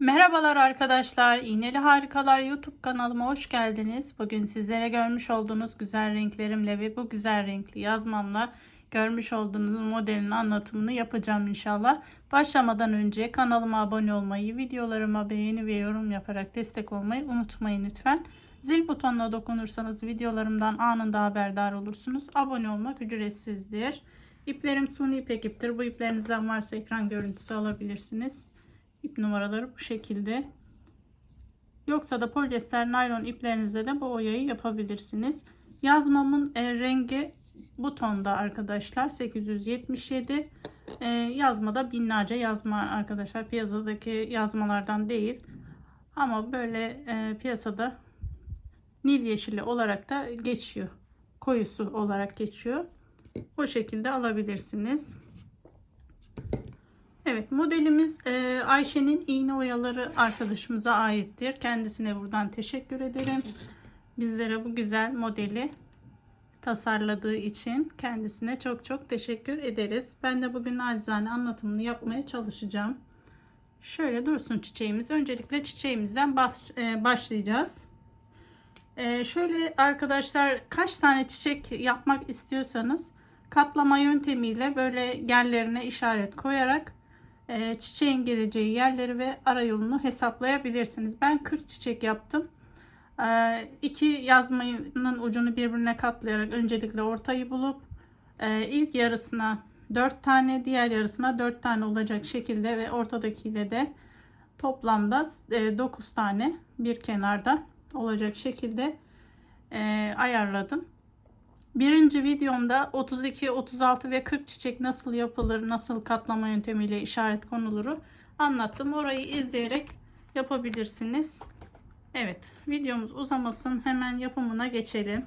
Merhabalar arkadaşlar. İğneli Harikalar YouTube kanalıma hoş geldiniz. Bugün sizlere görmüş olduğunuz güzel renklerimle ve bu güzel renkli yazmamla görmüş olduğunuz modelin anlatımını yapacağım inşallah. Başlamadan önce kanalıma abone olmayı, videolarıma beğeni ve yorum yaparak destek olmayı unutmayın lütfen. Zil butonuna dokunursanız videolarımdan anında haberdar olursunuz. Abone olmak ücretsizdir. İplerim suni ipek iptir. Bu iplerinizden varsa ekran görüntüsü alabilirsiniz. İp numaraları bu şekilde. Yoksa da polyester naylon iplerinizle de bu oyayı yapabilirsiniz. Yazmamın e, rengi bu tonda arkadaşlar. 877. E, yazmada binlerce yazma arkadaşlar. Piyasadaki yazmalardan değil. Ama böyle e, piyasada nil yeşili olarak da geçiyor. Koyusu olarak geçiyor. Bu şekilde alabilirsiniz. Evet modelimiz e, Ayşe'nin iğne oyaları arkadaşımıza aittir. Kendisine buradan teşekkür ederim. Bizlere bu güzel modeli tasarladığı için kendisine çok çok teşekkür ederiz. Ben de bugün acizane anlatımını yapmaya çalışacağım. Şöyle dursun çiçeğimiz. Öncelikle çiçeğimizden baş, e, başlayacağız. E, şöyle arkadaşlar kaç tane çiçek yapmak istiyorsanız katlama yöntemiyle böyle yerlerine işaret koyarak çiçeğin geleceği yerleri ve ara yolunu hesaplayabilirsiniz. Ben 40 çiçek yaptım. E, iki yazmanın ucunu birbirine katlayarak öncelikle ortayı bulup e, ilk yarısına 4 tane diğer yarısına 4 tane olacak şekilde ve ortadakiyle de toplamda 9 tane bir kenarda olacak şekilde ayarladım. Birinci videomda 32, 36 ve 40 çiçek nasıl yapılır, nasıl katlama yöntemiyle işaret konuluru anlattım. Orayı izleyerek yapabilirsiniz. Evet, videomuz uzamasın. Hemen yapımına geçelim.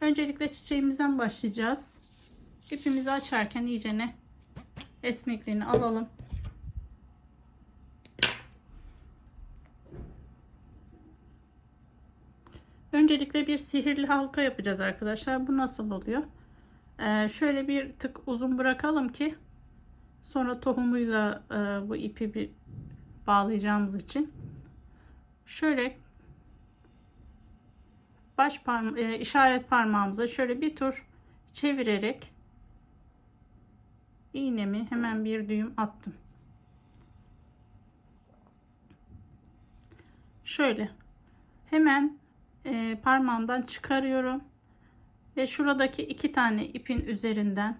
Öncelikle çiçeğimizden başlayacağız. İpimizi açarken iyicene esnekliğini alalım. Öncelikle bir sihirli halka yapacağız arkadaşlar. Bu nasıl oluyor? Ee, şöyle bir tık uzun bırakalım ki sonra tohumuyla e, bu ipi bir bağlayacağımız için şöyle baş parma e, işaret parmağımıza şöyle bir tur çevirerek iğnemi hemen bir düğüm attım. Şöyle hemen e, parmağımdan çıkarıyorum ve şuradaki iki tane ipin üzerinden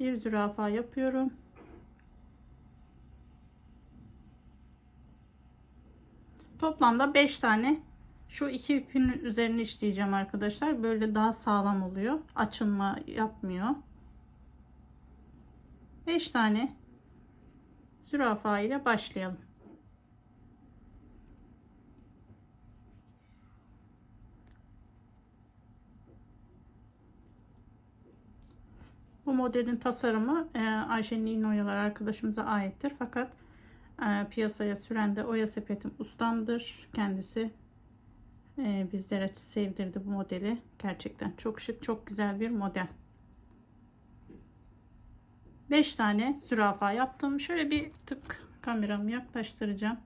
bir zürafa yapıyorum. Toplamda 5 tane şu iki ipin üzerine işleyeceğim arkadaşlar. Böyle daha sağlam oluyor. Açılma yapmıyor. 5 tane zürafa ile başlayalım. Bu modelin tasarımı e, Ayşe'nin İğne Oyalar arkadaşımıza aittir. Fakat e, piyasaya süren de Oya Sepetim ustamdır. Kendisi e, bizlere sevdirdi bu modeli. Gerçekten çok şık, çok güzel bir model. 5 tane zürafa yaptım. Şöyle bir tık kameramı yaklaştıracağım.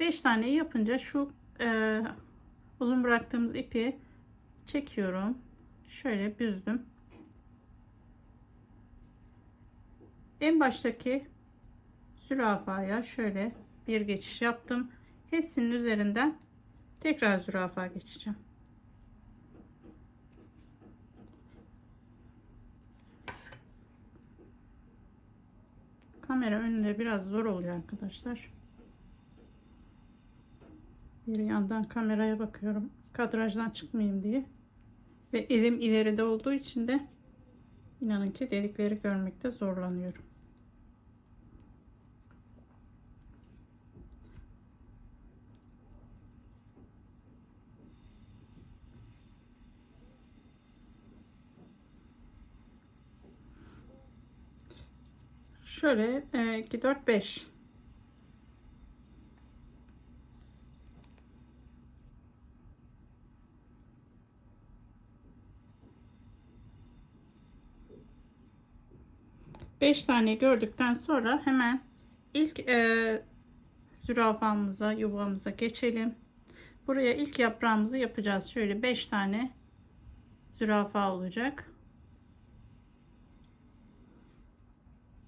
5 tane yapınca şu e, uzun bıraktığımız ipi çekiyorum. Şöyle büzdüm. En baştaki zürafaya şöyle bir geçiş yaptım. Hepsinin üzerinden tekrar zürafa geçeceğim. Kamera önünde biraz zor oluyor arkadaşlar. Bir yandan kameraya bakıyorum. Kadrajdan çıkmayayım diye. Ve elim ileride olduğu için de inanın ki delikleri görmekte zorlanıyorum. Şöyle 2 4 5 5 tane gördükten sonra hemen ilk e, zürafamıza, yuvamıza geçelim. Buraya ilk yaprağımızı yapacağız. Şöyle 5 tane zürafa olacak.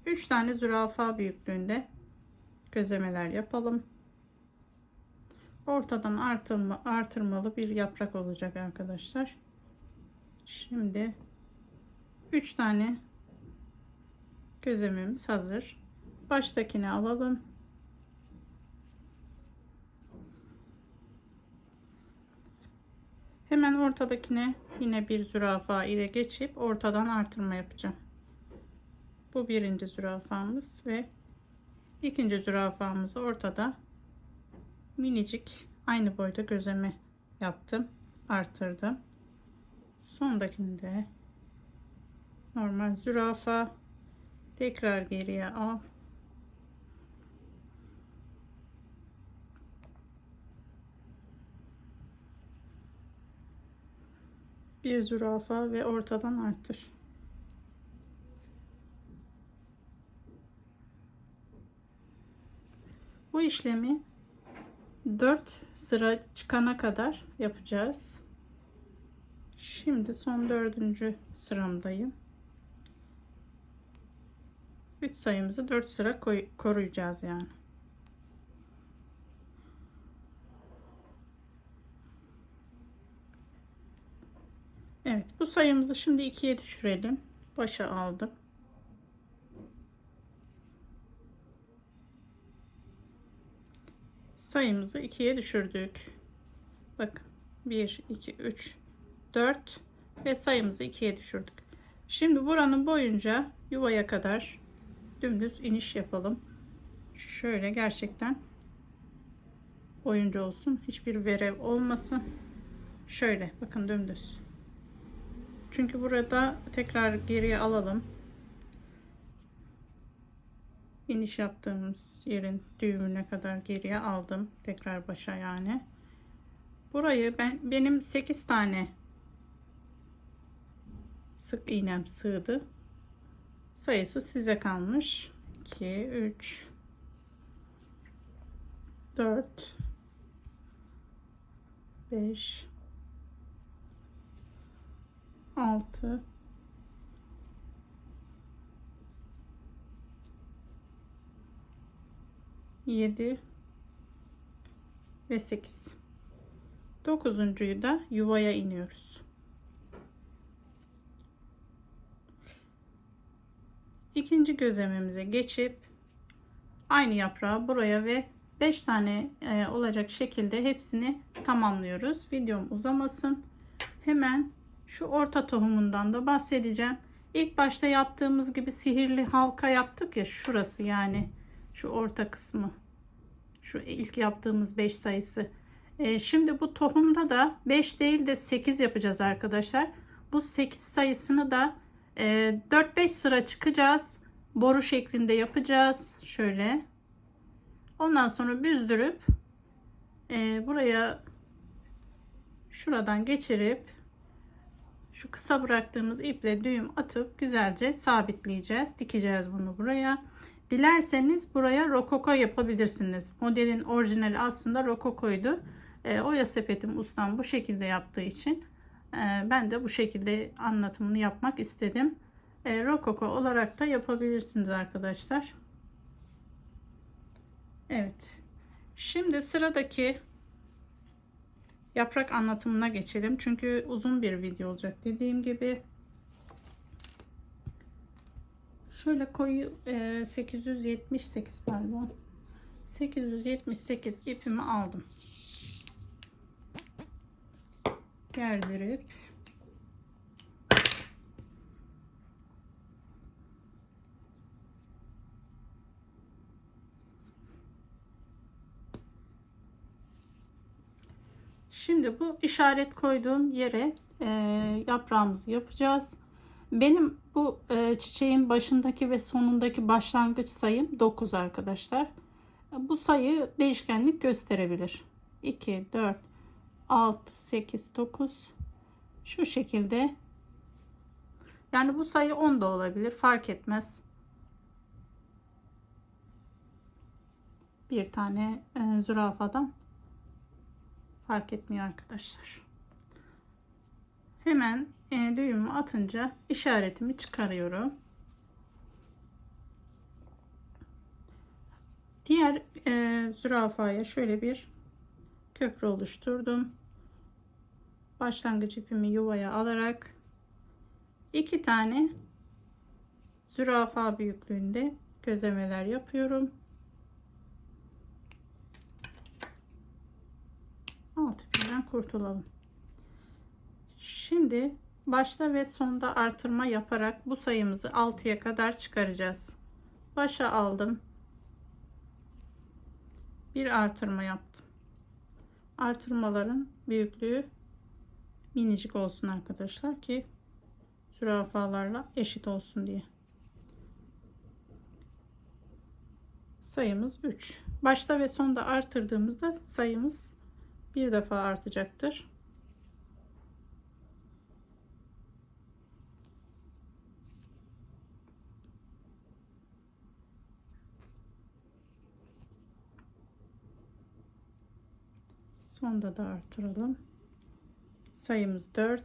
3 tane zürafa büyüklüğünde gözemeler yapalım. Ortadan artırma, artırmalı bir yaprak olacak arkadaşlar. Şimdi 3 tane gözlememiz hazır. Baştakini alalım. Hemen ortadakine yine bir zürafa ile geçip ortadan artırma yapacağım. Bu birinci zürafamız ve ikinci zürafamızı ortada minicik aynı boyda gözleme yaptım. Artırdım. Sondakinde normal zürafa tekrar geriye al. Bir zürafa ve ortadan artır. Bu işlemi 4 sıra çıkana kadar yapacağız. Şimdi son dördüncü sıramdayım. 3 sayımızı 4 sıra koy, koruyacağız yani. Evet bu sayımızı şimdi ikiye düşürelim. Başa aldım. Sayımızı ikiye düşürdük. Bakın 1, 2, 3, 4 ve sayımızı ikiye düşürdük. Şimdi buranın boyunca yuvaya kadar dümdüz iniş yapalım. Şöyle gerçekten boyunca olsun. Hiçbir verev olmasın. Şöyle bakın dümdüz. Çünkü burada tekrar geriye alalım iniş yaptığımız yerin düğümüne kadar geriye aldım. Tekrar başa yani. Burayı ben benim 8 tane sık iğnem sığdı. Sayısı size kalmış. 2 3 4 5 6 7 ve 8 dokuzuncuyu da yuvaya iniyoruz. İkinci gözlememize geçip aynı yaprağı buraya ve 5 tane e, olacak şekilde hepsini tamamlıyoruz. Videom uzamasın. Hemen şu orta tohumundan da bahsedeceğim. İlk başta yaptığımız gibi sihirli halka yaptık ya şurası yani şu orta kısmı. Şu ilk yaptığımız 5 sayısı. Ee, şimdi bu tohumda da 5 değil de 8 yapacağız arkadaşlar. Bu 8 sayısını da e, 4-5 sıra çıkacağız. Boru şeklinde yapacağız. Şöyle. Ondan sonra büzdürüp e, buraya şuradan geçirip şu kısa bıraktığımız iple düğüm atıp güzelce sabitleyeceğiz. Dikeceğiz bunu buraya. Dilerseniz buraya rokoko yapabilirsiniz. Modelin orijinali aslında rokokoydu. E, Oya sepetim ustam bu şekilde yaptığı için e, ben de bu şekilde anlatımını yapmak istedim. E, rokoko olarak da yapabilirsiniz arkadaşlar. Evet. Şimdi sıradaki yaprak anlatımına geçelim. Çünkü uzun bir video olacak dediğim gibi. Şöyle koyu e, 878 pardon. 878 ipimi aldım. Gerdirip Şimdi bu işaret koyduğum yere e, yaprağımızı yapacağız. Benim bu e, çiçeğin başındaki ve sonundaki başlangıç sayım 9 arkadaşlar. Bu sayı değişkenlik gösterebilir. 2, 4, 6, 8, 9 şu şekilde. Yani bu sayı 10 da olabilir fark etmez. Bir tane e, zürafadan fark etmiyor arkadaşlar. Hemen e, düğümü atınca işaretimi çıkarıyorum. Diğer e, zürafaya şöyle bir köprü oluşturdum. Başlangıç ipimi yuvaya alarak iki tane zürafa büyüklüğünde gözemeler yapıyorum. Alt ipinden kurtulalım. Şimdi başta ve sonda artırma yaparak bu sayımızı 6'ya kadar çıkaracağız. Başa aldım. Bir artırma yaptım. Artırmaların büyüklüğü minicik olsun arkadaşlar ki zürafalarla eşit olsun diye. Sayımız 3. Başta ve sonda artırdığımızda sayımız bir defa artacaktır. Sonda da artıralım. Sayımız 4.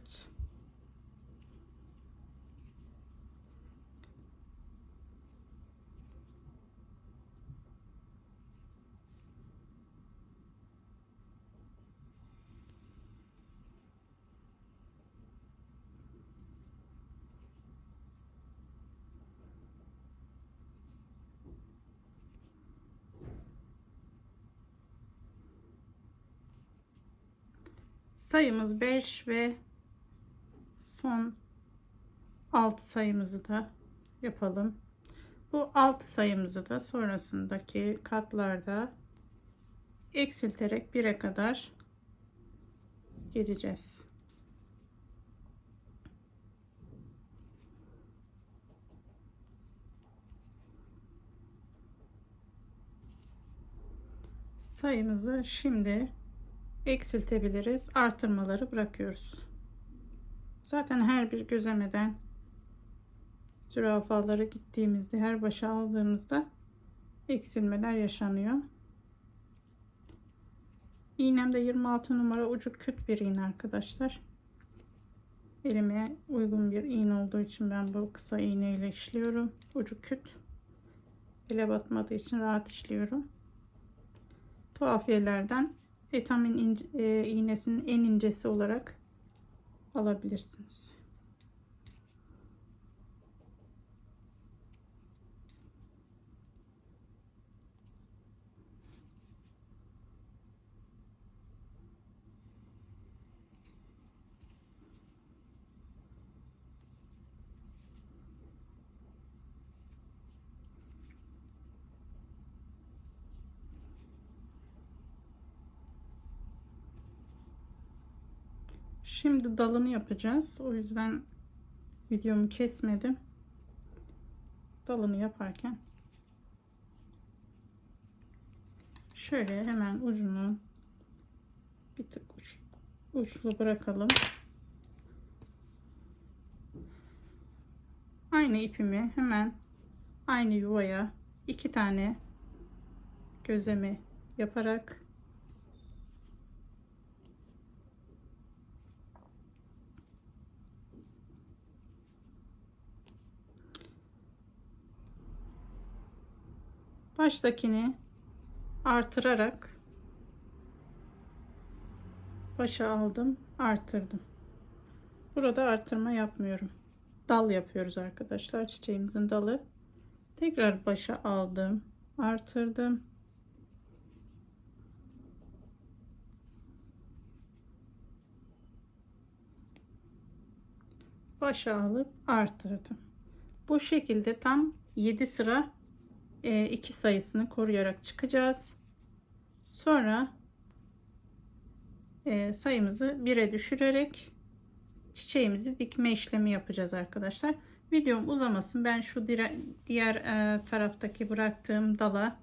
Sayımız 5 ve son 6 sayımızı da yapalım. Bu 6 sayımızı da sonrasındaki katlarda eksilterek 1'e kadar geleceğiz. Sayımızı şimdi eksiltebiliriz. Artırmaları bırakıyoruz. Zaten her bir gözemeden zürafalara gittiğimizde her başa aldığımızda eksilmeler yaşanıyor. İğnemde 26 numara ucu küt bir iğne arkadaşlar. Elime uygun bir iğne olduğu için ben bu kısa iğne ile işliyorum. Ucu küt. Ele batmadığı için rahat işliyorum. Tuhafiyelerden vitamin ince, e, iğnesinin en incesi olarak alabilirsiniz. Şimdi dalını yapacağız. O yüzden videomu kesmedim. Dalını yaparken şöyle hemen ucunu bir tık uç, uçlu bırakalım. Aynı ipimi hemen aynı yuvaya iki tane gözleme yaparak baştakini artırarak başa aldım artırdım. Burada artırma yapmıyorum. Dal yapıyoruz arkadaşlar çiçeğimizin dalı. Tekrar başa aldım artırdım. Başa alıp artırdım. Bu şekilde tam 7 sıra 2 e, sayısını koruyarak çıkacağız. Sonra e, sayımızı 1'e düşürerek çiçeğimizi dikme işlemi yapacağız arkadaşlar. Videom uzamasın. Ben şu diğer e, taraftaki bıraktığım dala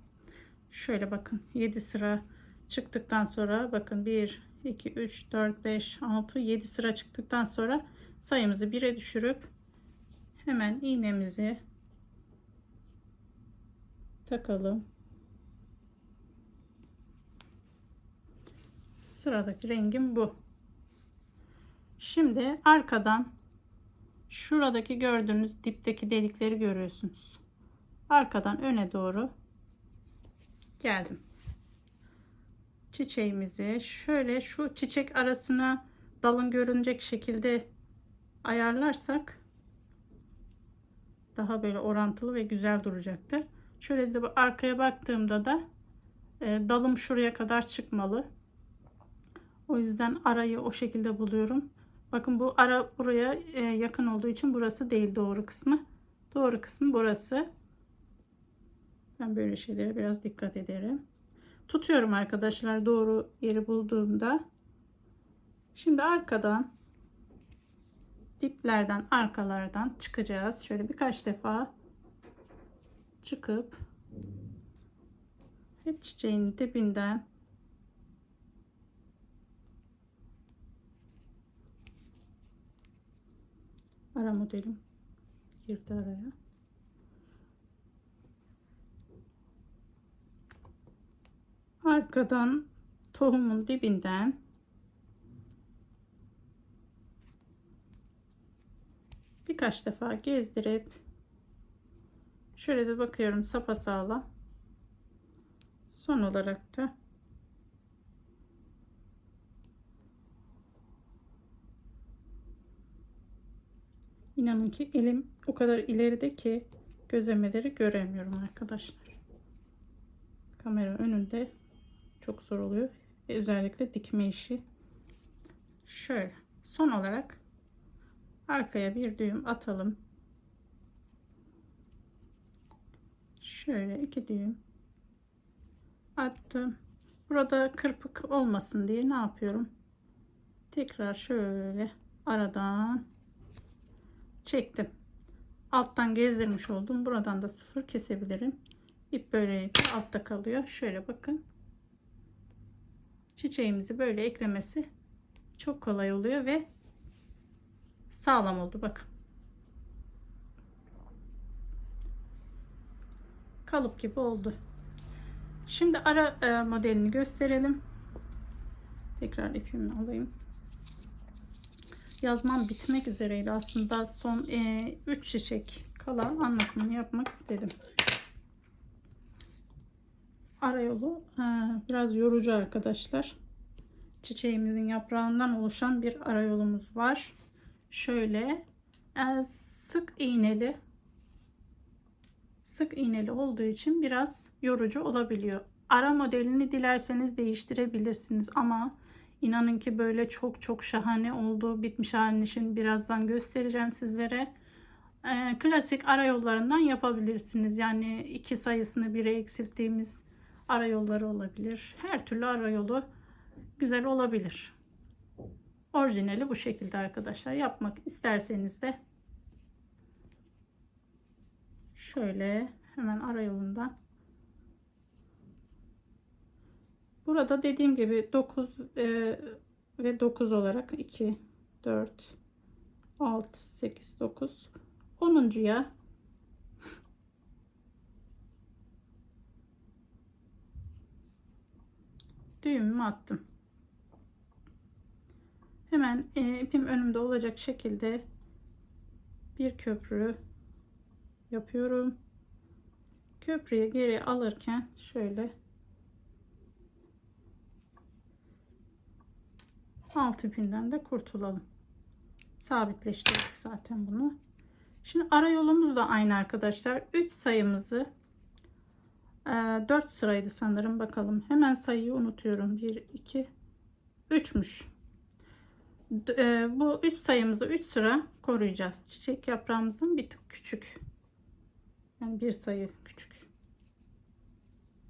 şöyle bakın 7 sıra çıktıktan sonra bakın 1 2 3 4 5 6 7 sıra çıktıktan sonra sayımızı 1'e düşürüp hemen iğnemizi takalım. Sıradaki rengim bu. Şimdi arkadan şuradaki gördüğünüz dipteki delikleri görüyorsunuz. Arkadan öne doğru geldim. Çiçeğimizi şöyle şu çiçek arasına dalın görünecek şekilde ayarlarsak daha böyle orantılı ve güzel duracaktır. Şöyle de arkaya baktığımda da e, dalım şuraya kadar çıkmalı. O yüzden arayı o şekilde buluyorum. Bakın bu ara buraya e, yakın olduğu için burası değil doğru kısmı. Doğru kısmı burası. Ben böyle şeylere biraz dikkat ederim. Tutuyorum arkadaşlar doğru yeri bulduğumda. Şimdi arkadan diplerden arkalardan çıkacağız. Şöyle birkaç defa çıkıp hep çiçeğin dibinden ara modelim girdi araya. Arkadan tohumun dibinden birkaç defa gezdirip şöyle de bakıyorum sapasağlam. Son olarak da inanın ki elim o kadar ileride ki gözemeleri göremiyorum arkadaşlar. Kamera önünde çok zor oluyor. Ve özellikle dikme işi. Şöyle son olarak arkaya bir düğüm atalım. Şöyle iki düğüm attım. Burada kırpık olmasın diye ne yapıyorum? Tekrar şöyle aradan çektim. Alttan gezdirmiş oldum. Buradan da sıfır kesebilirim. İp böylelikle altta kalıyor. Şöyle bakın. Çiçeğimizi böyle eklemesi çok kolay oluyor ve sağlam oldu bakın. Kalıp gibi oldu. Şimdi ara e, modelini gösterelim. Tekrar ipimi alayım. Yazmam bitmek üzereydi aslında. Son 3 e, çiçek kala anlatımını yapmak istedim. Arayolu e, biraz yorucu arkadaşlar. Çiçeğimizin yaprağından oluşan bir arayolumuz var. Şöyle e, sık iğneli sık iğneli olduğu için biraz yorucu olabiliyor. Ara modelini dilerseniz değiştirebilirsiniz ama inanın ki böyle çok çok şahane olduğu bitmiş halini şimdi birazdan göstereceğim sizlere. Ee, klasik ara yollarından yapabilirsiniz. Yani iki sayısını bire eksilttiğimiz ara yolları olabilir. Her türlü ara yolu güzel olabilir. Orijinali bu şekilde arkadaşlar. Yapmak isterseniz de şöyle hemen ara burada dediğim gibi 9 e, ve 9 olarak 2 4 6 8 9 10.ya düğümümü attım. Hemen e, ipim önümde olacak şekilde bir köprü yapıyorum. Köprüye geri alırken şöyle alt ipinden de kurtulalım. Sabitleştirdik zaten bunu. Şimdi ara yolumuz da aynı arkadaşlar. 3 sayımızı 4 e, sıraydı sanırım bakalım. Hemen sayıyı unutuyorum. 1 2 3'müş. E, bu 3 sayımızı 3 sıra koruyacağız. Çiçek yaprağımızdan bir tık küçük. Yani bir sayı küçük.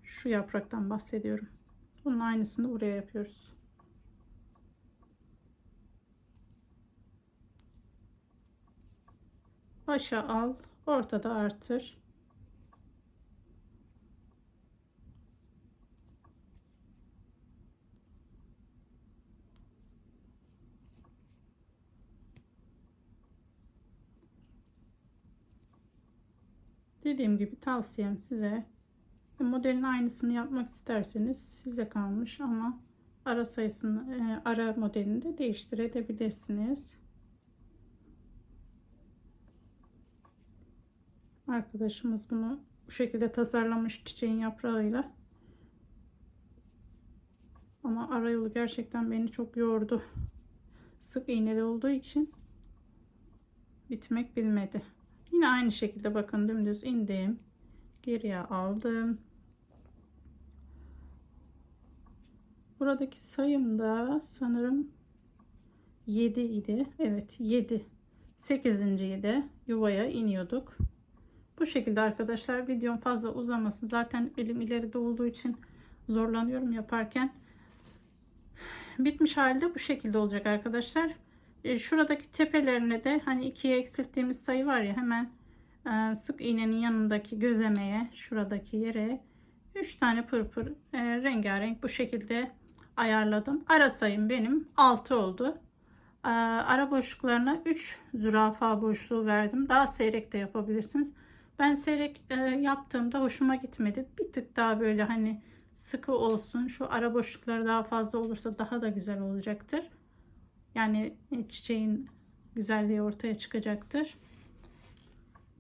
Şu yapraktan bahsediyorum. Bunun aynısını buraya yapıyoruz. Başa al, ortada artır. Dediğim gibi tavsiyem size modelin aynısını yapmak isterseniz size kalmış ama ara sayısını e, ara modelini de değiştirebilirsiniz. Arkadaşımız bunu bu şekilde tasarlamış çiçeğin yaprağıyla. Ama ara yolu gerçekten beni çok yordu. Sık iğneli olduğu için bitmek bilmedi. Yine aynı şekilde bakın dümdüz indim. Geriye aldım. Buradaki sayım da sanırım 7 idi. Evet 7. 8. de yuvaya iniyorduk. Bu şekilde arkadaşlar videom fazla uzamasın. Zaten elim ileride olduğu için zorlanıyorum yaparken. Bitmiş halde bu şekilde olacak arkadaşlar. E, şuradaki tepelerine de hani ikiye eksilttiğimiz sayı var ya hemen e, sık iğnenin yanındaki gözemeye şuradaki yere 3 tane pırpır e, rengarenk bu şekilde ayarladım. Ara sayım benim 6 oldu. E, ara boşluklarına 3 zürafa boşluğu verdim. Daha seyrek de yapabilirsiniz. Ben seyrek yaptığımda hoşuma gitmedi. Bir tık daha böyle hani sıkı olsun. Şu ara boşlukları daha fazla olursa daha da güzel olacaktır. Yani e, çiçeğin güzelliği ortaya çıkacaktır.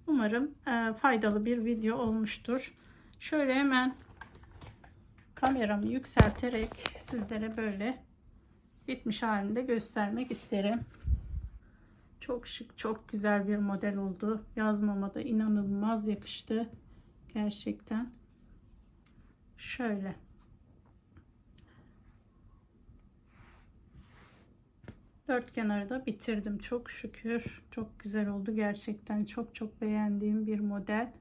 Umarım e, faydalı bir video olmuştur. Şöyle hemen kameramı yükselterek sizlere böyle bitmiş halinde göstermek isterim. Çok şık, çok güzel bir model oldu. Yazmama da inanılmaz yakıştı. Gerçekten. Şöyle. Dört kenarı da bitirdim. Çok şükür. Çok güzel oldu. Gerçekten çok çok beğendiğim bir model.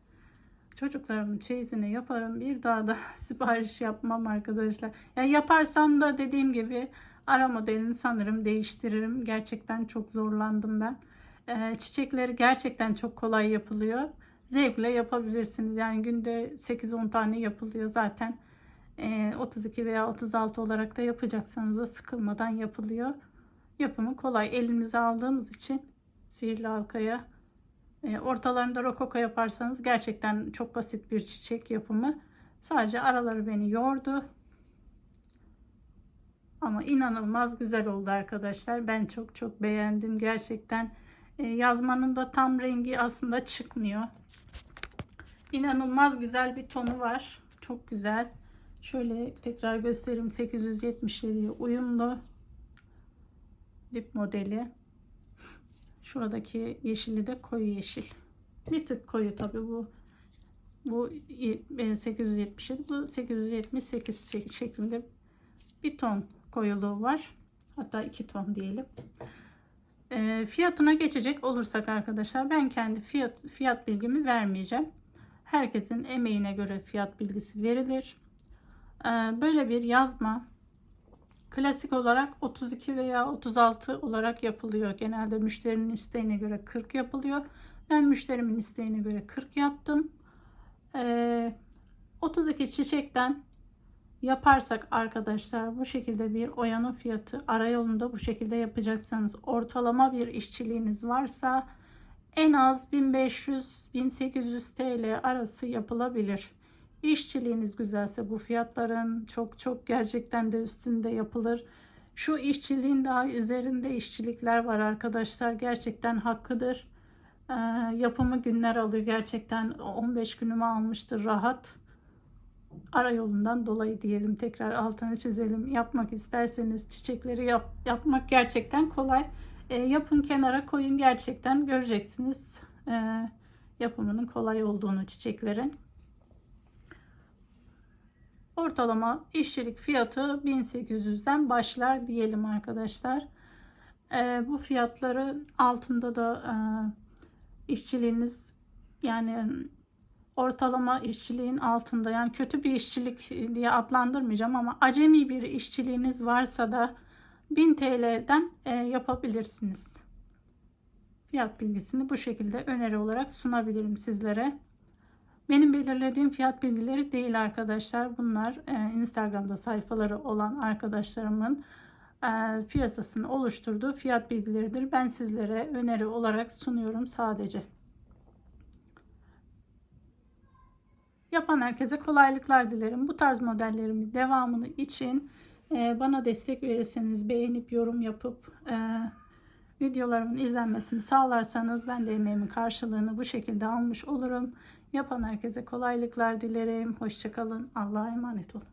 Çocuklarımın çeyizini yaparım. Bir daha da sipariş yapmam arkadaşlar. Ya yaparsam da dediğim gibi ara modelini sanırım değiştiririm. Gerçekten çok zorlandım ben. Ee, çiçekleri gerçekten çok kolay yapılıyor. Zevkle yapabilirsiniz. Yani günde 8-10 tane yapılıyor zaten. Ee, 32 veya 36 olarak da yapacaksanız da sıkılmadan yapılıyor. Yapımı kolay. Elimize aldığımız için sihirli halkaya e, ortalarında rokoko yaparsanız gerçekten çok basit bir çiçek yapımı. Sadece araları beni yordu. Ama inanılmaz güzel oldu arkadaşlar. Ben çok çok beğendim. Gerçekten e, yazmanın da tam rengi aslında çıkmıyor. İnanılmaz güzel bir tonu var. Çok güzel. Şöyle tekrar göstereyim. 877'ye uyumlu dip modeli. Şuradaki yeşili de koyu yeşil. Bir tık koyu tabi bu. Bu 877 bu 878 şeklinde bir ton koyuluğu var. Hatta iki ton diyelim. E, fiyatına geçecek olursak arkadaşlar ben kendi fiyat, fiyat bilgimi vermeyeceğim. Herkesin emeğine göre fiyat bilgisi verilir. E, böyle bir yazma klasik olarak 32 veya 36 olarak yapılıyor. Genelde müşterinin isteğine göre 40 yapılıyor. Ben müşterimin isteğine göre 40 yaptım. E, 32 çiçekten yaparsak arkadaşlar bu şekilde bir oyanın fiyatı ara yolunda bu şekilde yapacaksanız ortalama bir işçiliğiniz varsa en az 1500-1800 TL arası yapılabilir. İşçiliğiniz güzelse bu fiyatların çok çok gerçekten de üstünde yapılır. Şu işçiliğin daha üzerinde işçilikler var arkadaşlar. Gerçekten hakkıdır. Ee, yapımı günler alıyor. Gerçekten 15 günümü almıştır rahat ara yolundan dolayı diyelim tekrar altını çizelim yapmak isterseniz çiçekleri yap, yapmak gerçekten kolay e, yapın kenara koyun gerçekten göreceksiniz e, yapımının kolay olduğunu çiçeklerin ortalama işçilik fiyatı 1800'den başlar diyelim arkadaşlar e, bu fiyatları altında da e, işçiliğiniz yani ortalama işçiliğin altında yani kötü bir işçilik diye adlandırmayacağım ama acemi bir işçiliğiniz varsa da 1000 TL'den e, yapabilirsiniz. Fiyat bilgisini bu şekilde öneri olarak sunabilirim sizlere. Benim belirlediğim fiyat bilgileri değil arkadaşlar. Bunlar e, Instagram'da sayfaları olan arkadaşlarımın e, piyasasını oluşturduğu fiyat bilgileridir. Ben sizlere öneri olarak sunuyorum sadece. Yapan herkese kolaylıklar dilerim. Bu tarz modellerimin devamını için Ee, bana destek verirseniz beğenip yorum yapıp e, videolarımın izlenmesini sağlarsanız ben de emeğimin karşılığını bu şekilde almış olurum. Yapan herkese kolaylıklar dilerim. Hoşçakalın. Allah'a emanet olun.